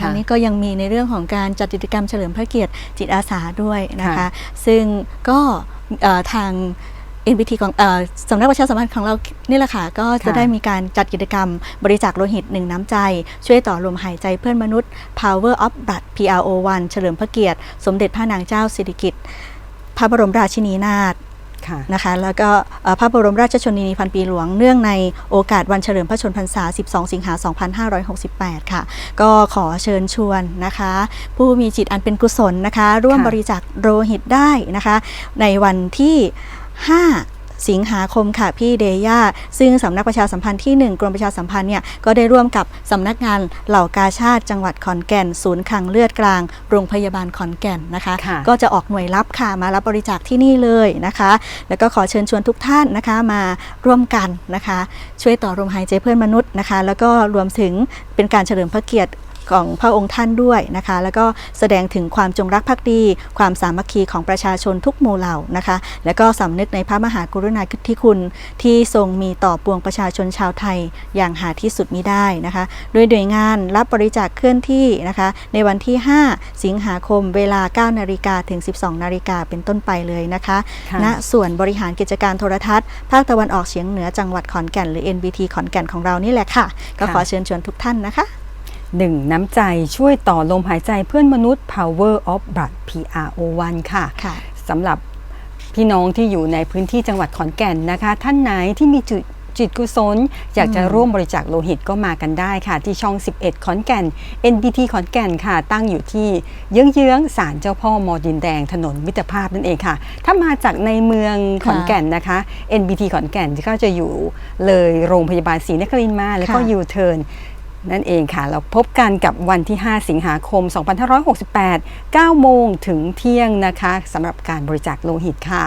ครั้งนี้ก็ยังมีในเรื่องของการจัดกิจกรรมเฉลิมพระเกียรติจิตอาสาด้วยนะคะค่ะซึ่งก็เอ่อทาง NBT ของเออสำนักประชาสัมพันธ์ของเรานี่แหละค่ะ ก็จะค่ะได้มีการจัดกิจกรรมบริจาคโลหิตหนึ่งน้ำใจ ช่วยต่อลมหายใจเพื่อนมนุษย์ Power of Blood PRO1 เฉลิมพระเกียรติ สมเด็จพระนางเจ้าสิริกิติ์พระบรมราชินีนาถค่ะ นะคะแล้วก็เอ่อพระบรมราชชนนีพันปีหลวงเนื่องในโอกาสวันเฉลิมพระชนมพรรษา 12 สิงหา 2568 ค่ะ ก็ขอเชิญชวนนะคะ ผู้มีจิตอันเป็นกุศลนะคะ ร่วมค่ะบริจาคโลหิตได้นะคะ ในวันที่ 5 สิงหาคมค่ะพี่เดย่าซึ่งสำนักประชาสัมพันธ์ที่ 1 กรมประชาสัมพันธ์เนี่ยก็ได้ร่วมกับสำนักงานเหล่ากาชาติจังหวัดขอนแก่น ศูนย์คลังเลือดกลาง โรงพยาบาลขอนแก่นนะคะค่ะก็จะออกหน่วยรับค่ะมารับบริจาคที่นี่เลยนะคะ แล้วก็ขอเชิญชวนทุกท่านนะคะมาร่วมกันนะคะ ช่วยต่อลมหายใจเพื่อนมนุษย์นะคะ แล้วก็รวมถึงเป็นการเฉลิมพระเกียรติ ของพระองค์ท่านด้วยนะคะ แล้วก็แสดงถึงความจงรักภักดี ความสามัคคีของประชาชนทุกหมู่เหล่านะคะ แล้วก็สำนึกในพระมหากรุณาธิคุณ ที่ทรงมีต่อปวงประชาชนชาวไทยอย่างหาที่สุดมิได้นะคะโดยหน่วยงานรับบริจาคเคลื่อนที่นะคะ ในวันที่ 5 สิงหาคมเวลา 9 นาฬิกาถึง 12 นาฬิกาเป็นต้นไปเลยนะคะค่ะณส่วนบริหารกิจการโทรทัศน์ ภาคตะวันออกเฉียงเหนือจังหวัดขอนแก่นหรือ NBT ขอนแก่นของเรานี่แหละค่ะ ก็ขอเชิญชวนทุกท่านนะคะ หนึ่งน้ำใจช่วยต่อลมหายใจเพื่อนมนุษย์ Power of Blood PRO1 ค่ะค่ะสำหรับพี่น้องที่อยู่ในพื้นที่จังหวัดขอนแก่นนะคะ ท่านไหนที่มีจุดจิตกุศล อยากจะอืมร่วมบริจาคโลหิตก็มากันได้ค่ะ ที่ช่อง 11 ขอนแก่น NBT ขอนแก่นค่ะ ตั้งอยู่ที่เยื้องๆศาลเจ้าพ่อมอดินแดงถนนมิตรภาพนั่นเองค่ะ ถ้ามาจากในเมืองขอนแก่นนะคะ NBT ขอนแก่นก็จะอยู่เลยโรงพยาบาลศรีนครินทร์มา แล้วก็ค่ะยูเทิร์น นั่นเองค่ะเราพบกันกับวันที่ 5 สิงหาคม 2568 9โมงถึงเที่ยงนะคะสำหรับการบริจาคโลหิตค่ะ